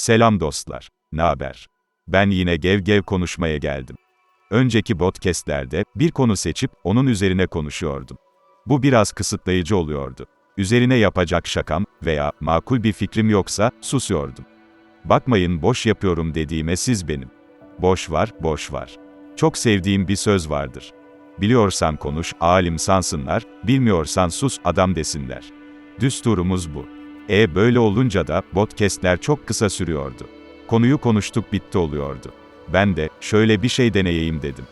Selam dostlar. Ne haber? Ben yine gev gev konuşmaya geldim. Önceki podcastlerde bir konu seçip onun üzerine konuşuyordum. Bu biraz kısıtlayıcı oluyordu. Üzerine yapacak şakam veya makul bir fikrim yoksa susuyordum. Bakmayın boş yapıyorum dediğime siz benim. Boş var, boş var. Çok sevdiğim bir söz vardır. Biliyorsan konuş, alim sansınlar, bilmiyorsan sus, adam desinler. Düsturumuz bu. E böyle olunca da podcastler çok kısa sürüyordu. Konuyu konuştuk bitti oluyordu. Ben de şöyle bir şey deneyeyim dedim.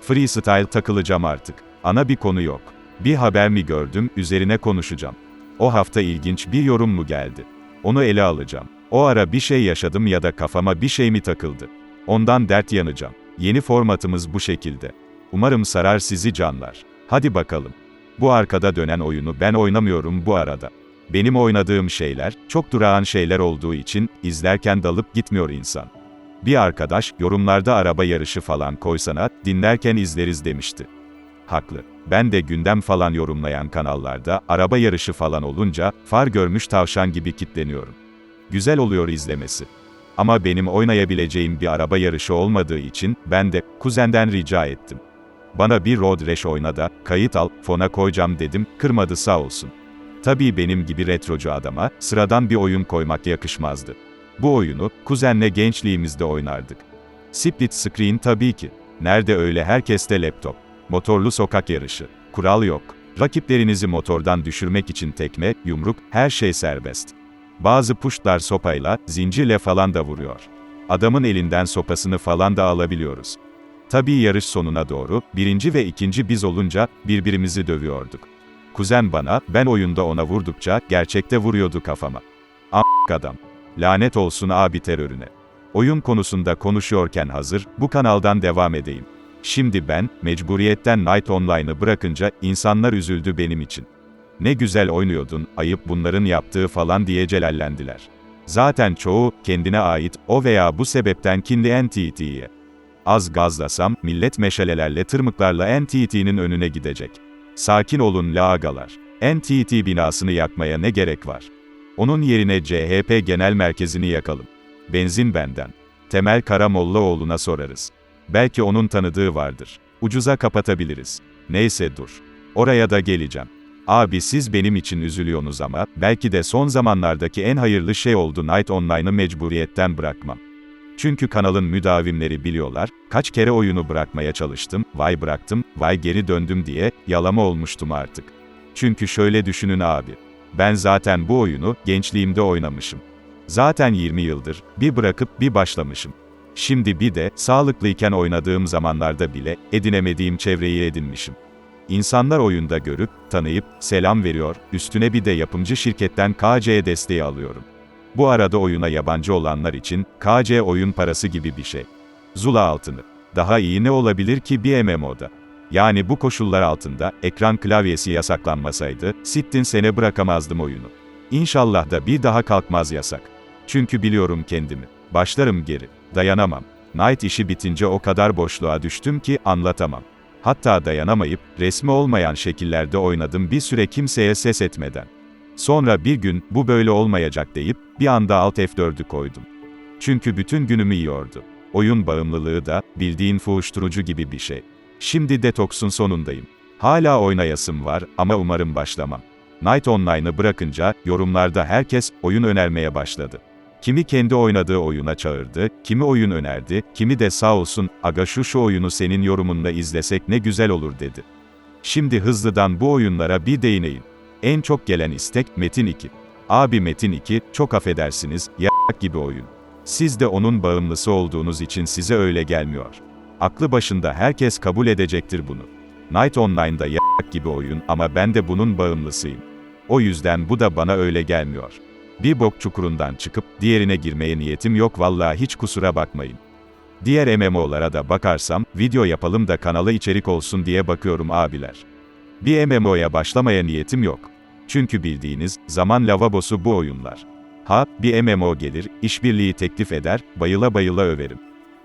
Freestyle takılacağım artık. Ana bir konu yok. Bir haber mi gördüm, üzerine konuşacağım. O hafta ilginç bir yorum mu geldi? Onu ele alacağım. O ara bir şey yaşadım ya da kafama bir şey mi takıldı? Ondan dert yanacağım. Yeni formatımız bu şekilde. Umarım sarar sizi canlar. Hadi bakalım. Bu arkada dönen oyunu ben oynamıyorum bu arada. Benim oynadığım şeyler, çok durağan şeyler olduğu için, izlerken dalıp gitmiyor insan. Bir arkadaş, yorumlarda araba yarışı falan koysana, dinlerken izleriz demişti. Haklı. Ben de gündem falan yorumlayan kanallarda, araba yarışı falan olunca, far görmüş tavşan gibi kitleniyorum. Güzel oluyor izlemesi. Ama benim oynayabileceğim bir araba yarışı olmadığı için, ben de, kuzenden rica ettim. Bana bir road rash oyna da, kayıt al, fona koyacağım dedim, kırmadı sağ olsun. Tabii benim gibi retrocu adama, sıradan bir oyun koymak yakışmazdı. Bu oyunu, kuzenle gençliğimizde oynardık. Split screen tabii ki. Nerede öyle herkeste laptop. Motorlu sokak yarışı. Kural yok. Rakiplerinizi motordan düşürmek için tekme, yumruk, her şey serbest. Bazı puştlar sopayla, zincirle falan da vuruyor. Adamın elinden sopasını falan da alabiliyoruz. Tabii yarış sonuna doğru, birinci ve ikinci biz olunca, birbirimizi dövüyorduk. Kuzen bana, ben oyunda ona vurdukça, gerçekte vuruyordu kafama. A**k adam. Lanet olsun abi terörüne. Oyun konusunda konuşuyorken hazır, bu kanaldan devam edeyim. Şimdi ben, mecburiyetten Night Online'ı bırakınca, insanlar üzüldü benim için. Ne güzel oynuyordun, ayıp bunların yaptığı falan diye celallendiler. Zaten çoğu, kendine ait, o veya bu sebepten kinli NTT'ye. Az gazlasam, millet meşalelerle tırmıklarla NTT'nin önüne gidecek. Sakin olun la agalar. NTT binasını yakmaya ne gerek var? Onun yerine CHP Genel Merkezini yakalım. Benzin benden. Temel Karamollaoğlu'na sorarız. Belki onun tanıdığı vardır. Ucuza kapatabiliriz. Neyse dur. Oraya da geleceğim. Abi siz benim için üzülüyorsunuz ama, belki de son zamanlardaki en hayırlı şey oldu Night Online'ı mecburiyetten bırakmam. Çünkü kanalın müdavimleri biliyorlar, kaç kere oyunu bırakmaya çalıştım, vay bıraktım, vay geri döndüm diye, yalama olmuştum artık. Çünkü şöyle düşünün abi. Ben zaten bu oyunu, gençliğimde oynamışım. Zaten 20 yıldır, bir bırakıp bir başlamışım. Şimdi bir de, sağlıklıyken oynadığım zamanlarda bile, edinemediğim çevreyi edinmişim. İnsanlar oyunda görüp, tanıyıp, selam veriyor, üstüne bir de yapımcı şirketten KC desteği alıyorum. Bu arada oyuna yabancı olanlar için, KC oyun parası gibi bir şey. Zula altını. Daha iyi ne olabilir ki bir MMO'da? Yani bu koşullar altında, ekran klavyesi yasaklanmasaydı, sittin sene bırakamazdım oyunu. İnşallah da bir daha kalkmaz yasak. Çünkü biliyorum kendimi. Başlarım geri. Dayanamam. Night işi bitince o kadar boşluğa düştüm ki, anlatamam. Hatta dayanamayıp, resmi olmayan şekillerde oynadım bir süre kimseye ses etmeden. Sonra bir gün, bu böyle olmayacak deyip, bir anda Alt F4'ü koydum. Çünkü bütün günümü yiyordu. Oyun bağımlılığı da, bildiğin fuhuşturucu gibi bir şey. Şimdi detoksun sonundayım. Hala oynayasım var, ama umarım başlamam. Night Online'ı bırakınca, yorumlarda herkes, oyun önermeye başladı. Kimi kendi oynadığı oyuna çağırdı, kimi oyun önerdi, kimi de sağ olsun, aga şu şu oyunu senin yorumunla izlesek ne güzel olur dedi. Şimdi hızlıdan bu oyunlara bir değineyim. En çok gelen istek, Metin 2. Abi Metin 2, çok affedersiniz, ya gibi oyun. Siz de onun bağımlısı olduğunuz için size öyle gelmiyor. Aklı başında herkes kabul edecektir bunu. Night Online'da ya gibi oyun ama ben de bunun bağımlısıyım. O yüzden bu da bana öyle gelmiyor. Bir bok çukurundan çıkıp diğerine girmeye niyetim yok vallahi hiç kusura bakmayın. Diğer MMO'lara da bakarsam, video yapalım da kanala içerik olsun diye bakıyorum abiler. Bir MMO'ya başlamaya niyetim yok. Çünkü bildiğiniz, zaman lavabosu bu oyunlar. Ha, bir MMO gelir, işbirliği teklif eder, bayıla bayıla överim.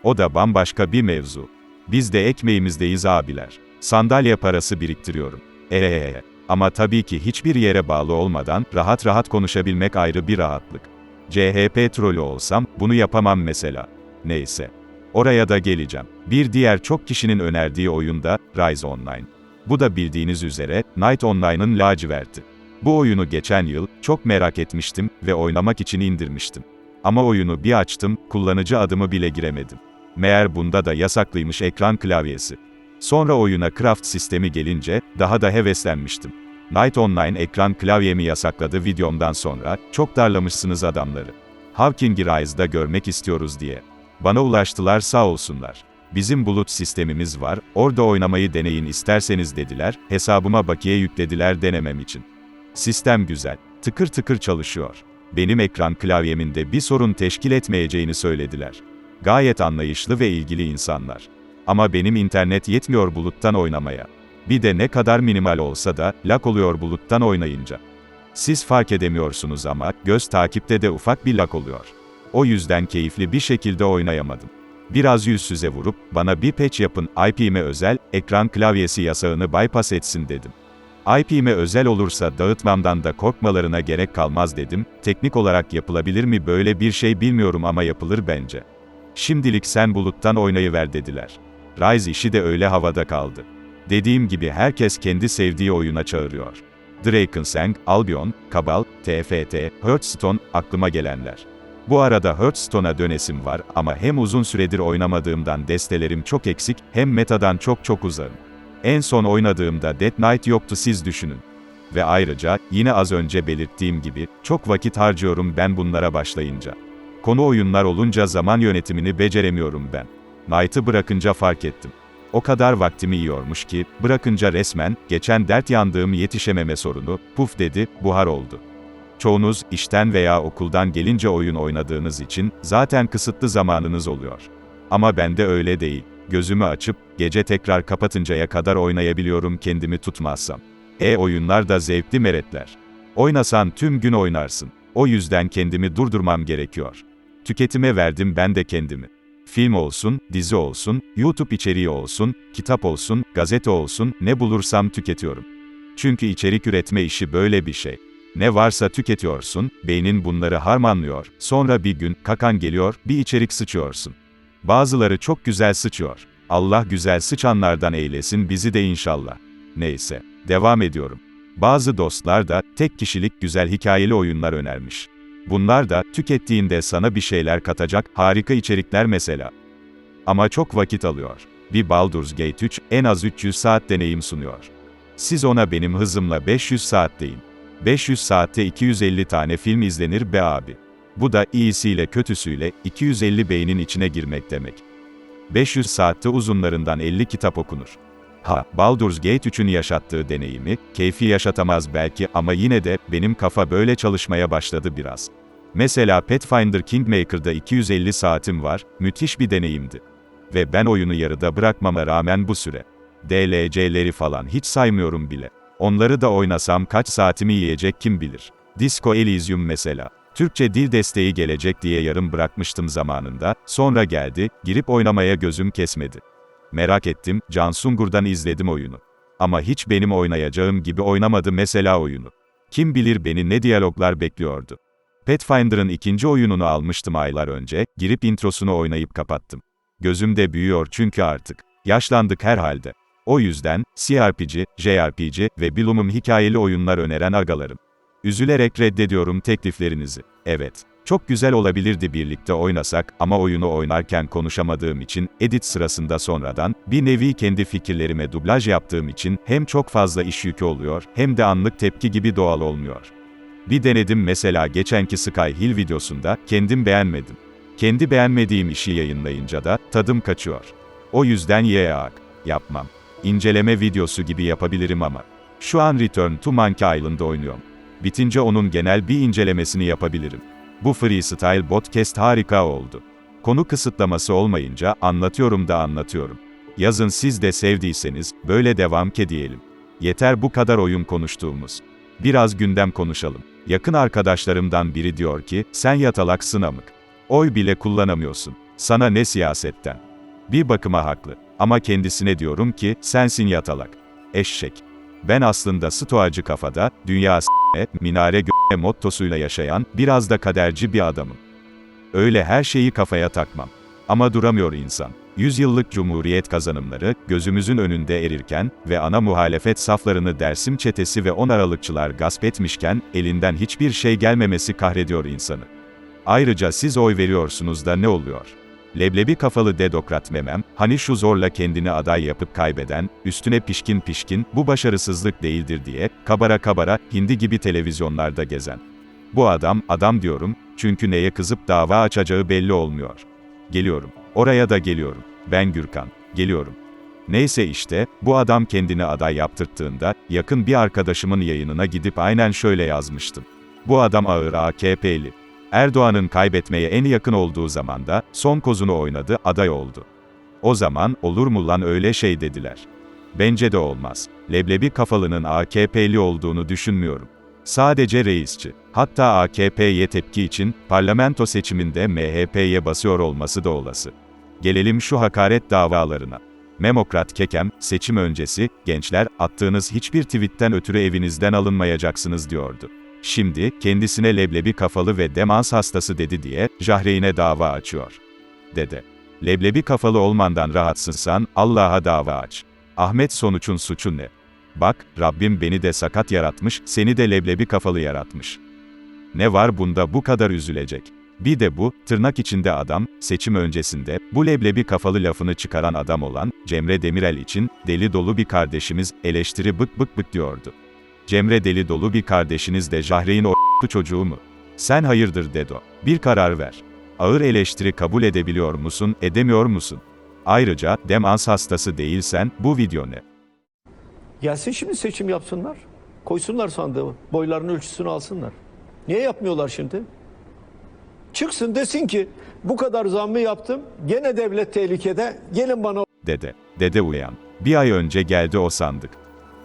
O da bambaşka bir mevzu. Biz de ekmeğimizdeyiz abiler. Sandalye parası biriktiriyorum. Eee. Ama tabii ki hiçbir yere bağlı olmadan, rahat rahat konuşabilmek ayrı bir rahatlık. CHP trolü olsam, bunu yapamam mesela. Neyse. Oraya da geleceğim. Bir diğer çok kişinin önerdiği oyunda, Rise Online. Bu da bildiğiniz üzere, Night Online'ın laciverti. Bu oyunu geçen yıl, çok merak etmiştim ve oynamak için indirmiştim. Ama oyunu bir açtım, kullanıcı adımı bile giremedim. Meğer bunda da yasaklıymış ekran klavyesi. Sonra oyuna craft sistemi gelince, daha da heveslenmiştim. Night Online ekran klavyemi yasakladı videomdan sonra, çok darlamışsınız adamları. Hawking'i Rise'da görmek istiyoruz diye. Bana ulaştılar sağ olsunlar. Bizim bulut sistemimiz var, orada oynamayı deneyin isterseniz dediler, hesabıma bakiye yüklediler denemem için. Sistem güzel, tıkır tıkır çalışıyor. Benim ekran klavyemin de bir sorun teşkil etmeyeceğini söylediler. Gayet anlayışlı ve ilgili insanlar. Ama benim internet yetmiyor buluttan oynamaya. Bir de ne kadar minimal olsa da, lak oluyor buluttan oynayınca. Siz fark edemiyorsunuz ama, göz takipte de ufak bir lak oluyor. O yüzden keyifli bir şekilde oynayamadım. Biraz yüz yüze vurup, bana bir patch yapın, IP'me özel, ekran klavyesi yasağını bypass etsin dedim. IP'me özel olursa dağıtmamdan da korkmalarına gerek kalmaz dedim, teknik olarak yapılabilir mi böyle bir şey bilmiyorum ama yapılır bence. Şimdilik sen buluttan oynayıver dediler. Rise işi de öyle havada kaldı. Dediğim gibi herkes kendi sevdiği oyuna çağırıyor. Drakensang, Albion, Cabal, TFT, Hearthstone, aklıma gelenler. Bu arada Hearthstone'a dönesim var ama hem uzun süredir oynamadığımdan destelerim çok eksik, hem metadan çok çok uzağım. En son oynadığımda Dead Knight yoktu siz düşünün. Ve ayrıca, yine az önce belirttiğim gibi, çok vakit harcıyorum ben bunlara başlayınca. Konu oyunlar olunca zaman yönetimini beceremiyorum ben. Knight'ı bırakınca fark ettim. O kadar vaktimi yiyormuş ki, bırakınca resmen, geçen dert yandığım yetişememe sorunu, puf dedi, buhar oldu. Çoğunuz, işten veya okuldan gelince oyun oynadığınız için, zaten kısıtlı zamanınız oluyor. Ama bende öyle değil. Gözümü açıp, gece tekrar kapatıncaya kadar oynayabiliyorum kendimi tutmazsam. E-oyunlar da zevkli meretler. Oynasan tüm gün oynarsın. O yüzden kendimi durdurmam gerekiyor. Tüketime verdim ben de kendimi. Film olsun, dizi olsun, YouTube içeriği olsun, kitap olsun, gazete olsun, ne bulursam tüketiyorum. Çünkü içerik üretme işi böyle bir şey. Ne varsa tüketiyorsun, beynin bunları harmanlıyor, sonra bir gün, kakan geliyor, bir içerik sıçıyorsun. Bazıları çok güzel sıçıyor. Allah güzel sıçanlardan eylesin bizi de inşallah. Neyse, devam ediyorum. Bazı dostlar da, tek kişilik güzel hikayeli oyunlar önermiş. Bunlar da, tükettiğinde sana bir şeyler katacak, harika içerikler mesela. Ama çok vakit alıyor. Bir Baldur's Gate 3, en az 300 saat deneyim sunuyor. Siz ona benim hızımla 500 saat deyin. 500 saatte 250 tane film izlenir be abi. Bu da iyisiyle kötüsüyle 250 beynin içine girmek demek. 500 saatte uzunlarından 50 kitap okunur. Ha, Baldur's Gate 3'ün yaşattığı deneyimi, keyfi yaşatamaz belki ama yine de, benim kafa böyle çalışmaya başladı biraz. Mesela Pathfinder Kingmaker'da 250 saatim var, müthiş bir deneyimdi. Ve ben oyunu yarıda bırakmama rağmen bu süre. DLC'leri falan hiç saymıyorum bile. Onları da oynasam kaç saatimi yiyecek kim bilir. Disco Elysium mesela. Türkçe dil desteği gelecek diye yarım bırakmıştım zamanında, sonra geldi, girip oynamaya gözüm kesmedi. Merak ettim, Can Sungur'dan izledim oyunu. Ama hiç benim oynayacağım gibi oynamadı mesela oyunu. Kim bilir beni ne diyaloglar bekliyordu. Pathfinder'ın ikinci oyununu almıştım aylar önce, girip introsunu oynayıp kapattım. Gözümde büyüyor çünkü artık. Yaşlandık herhalde. O yüzden, CRPG, JRPG ve Bloom'um hikayeli oyunlar öneren agalarım. Üzülerek reddediyorum tekliflerinizi. Evet. Çok güzel olabilirdi birlikte oynasak ama oyunu oynarken konuşamadığım için, edit sırasında sonradan, bir nevi kendi fikirlerime dublaj yaptığım için, hem çok fazla iş yükü oluyor, hem de anlık tepki gibi doğal olmuyor. Bir denedim mesela geçenki Sky Hill videosunda, kendim beğenmedim. Kendi beğenmediğim işi yayınlayınca da, tadım kaçıyor. O yüzden yeğak, yapmam. İnceleme videosu gibi yapabilirim ama. Şu an Return to Monkey Island'da oynuyorum. Bitince onun genel bir incelemesini yapabilirim. Bu freestyle podcast harika oldu. Konu kısıtlaması olmayınca anlatıyorum da anlatıyorum. Yazın siz de sevdiyseniz böyle devam ke diyelim. Yeter bu kadar oyun konuştuğumuz. Biraz gündem konuşalım. Yakın arkadaşlarımdan biri diyor ki, sen yatalaksın amık. Oy bile kullanamıyorsun. Sana ne siyasetten? Bir bakıma haklı. Ama kendisine diyorum ki, sensin yatalak. Eşek. Ben aslında stoacı kafada, dünya s**e, minare g**e mottosuyla yaşayan, biraz da kaderci bir adamım. Öyle her şeyi kafaya takmam. Ama duramıyor insan. Yüzyıllık cumhuriyet kazanımları, gözümüzün önünde erirken ve ana muhalefet saflarını Dersim çetesi ve on aralıkçılar gasp etmişken, elinden hiçbir şey gelmemesi kahrediyor insanı. Ayrıca siz oy veriyorsunuz da ne oluyor? Leblebi kafalı dedokrat memem, hani şu zorla kendini aday yapıp kaybeden, üstüne pişkin pişkin, bu başarısızlık değildir diye, kabara kabara, hindi gibi televizyonlarda gezen. Bu adam, adam diyorum, çünkü neye kızıp dava açacağı belli olmuyor. Geliyorum. Oraya da geliyorum. Ben Gürkan. Geliyorum. Neyse işte, bu adam kendini aday yaptırttığında, yakın bir arkadaşımın yayınına gidip aynen şöyle yazmıştım. Bu adam ağır AKP'li. Erdoğan'ın kaybetmeye en yakın olduğu zamanda, son kozunu oynadı, aday oldu. O zaman, olur mu lan öyle şey dediler. Bence de olmaz. Leblebi kafalının AKP'li olduğunu düşünmüyorum. Sadece reisçi. Hatta AKP'ye tepki için, parlamento seçiminde MHP'ye basıyor olması da olası. Gelelim şu hakaret davalarına. Memokrat Kekem, seçim öncesi, gençler, attığınız hiçbir tweetten ötürü evinizden alınmayacaksınız diyordu. Şimdi, kendisine leblebi kafalı ve demans hastası dedi diye, Jahreyn'e dava açıyor. Dede. Leblebi kafalı olmandan rahatsızsan, Allah'a dava aç. Ahmet Sonuç'un suçu ne? Bak, Rabbim beni de sakat yaratmış, seni de leblebi kafalı yaratmış. Ne var bunda bu kadar üzülecek? Bir de bu, tırnak içinde adam, seçim öncesinde, bu leblebi kafalı lafını çıkaran adam olan, Cemre Demirel için, deli dolu bir kardeşimiz, eleştiri bık bık bık diyordu. Cemre deli dolu bir kardeşiniz de Jahreyn o çocuğu mu? Sen hayırdır Dedo. Bir karar ver. Ağır eleştiri kabul edebiliyor musun, edemiyor musun? Ayrıca, demans hastası değilsen, bu video ne? Gelsin şimdi seçim yapsınlar. Koysunlar sandığı. Boylarının ölçüsünü alsınlar. Niye yapmıyorlar şimdi? Çıksın desin ki bu kadar zammı yaptım. Gene devlet tehlikede. Gelin bana Dede. Dede uyan. Bir ay önce geldi o sandık.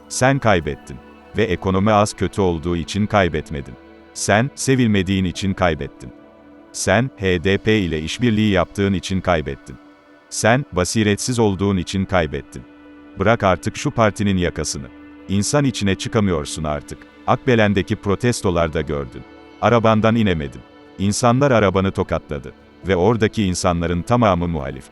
Sen kaybettin. Ve ekonomi az kötü olduğu için kaybetmedin. Sen, sevilmediğin için kaybettin. Sen, HDP ile işbirliği yaptığın için kaybettin. Sen, basiretsiz olduğun için kaybettin. Bırak artık şu partinin yakasını. İnsan içine çıkamıyorsun artık. Akbelen'deki protestolarda gördün. Arabandan inemedin. İnsanlar arabanı tokatladı. Ve oradaki insanların tamamı muhalif.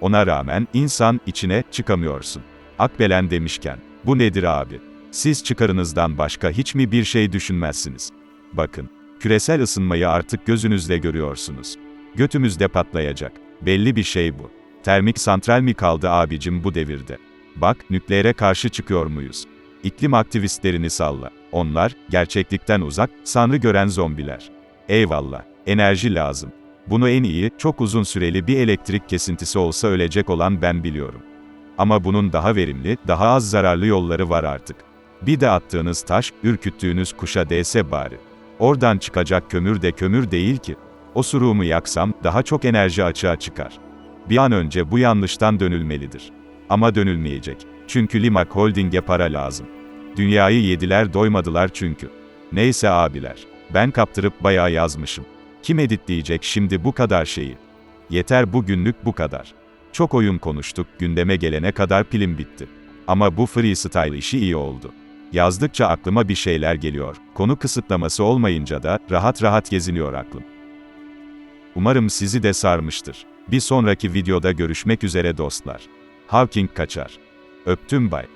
Ona rağmen, insan, içine, çıkamıyorsun. Akbelen demişken, bu nedir abi? Siz çıkarınızdan başka hiç mi bir şey düşünmezsiniz? Bakın, küresel ısınmayı artık gözünüzle görüyorsunuz. Götümüzde patlayacak. Belli bir şey bu. Termik santral mi kaldı abicim bu devirde? Bak, nükleere karşı çıkıyor muyuz? İklim aktivistlerini salla. Onlar, gerçeklikten uzak, sanrı gören zombiler. Eyvallah, enerji lazım. Bunu en iyi, çok uzun süreli bir elektrik kesintisi olsa ölecek olan ben biliyorum. Ama bunun daha verimli, daha az zararlı yolları var artık. Bir de attığınız taş, ürküttüğünüz kuşa değse bari. Oradan çıkacak kömür de kömür değil ki. O suruğumu yaksam, daha çok enerji açığa çıkar. Bir an önce bu yanlıştan dönülmelidir. Ama dönülmeyecek. Çünkü Limak Holding'e para lazım. Dünyayı yediler doymadılar çünkü. Neyse abiler. Ben kaptırıp bayağı yazmışım. Kim editleyecek şimdi bu kadar şeyi? Yeter bugünlük bu kadar. Çok oyun konuştuk, gündeme gelene kadar pilim bitti. Ama bu freestyle işi iyi oldu. Yazdıkça aklıma bir şeyler geliyor. Konu kısıtlaması olmayınca da rahat rahat geziniyor aklım. Umarım sizi de sarmıştır. Bir sonraki videoda görüşmek üzere dostlar. Hawking kaçar. Öptüm bay.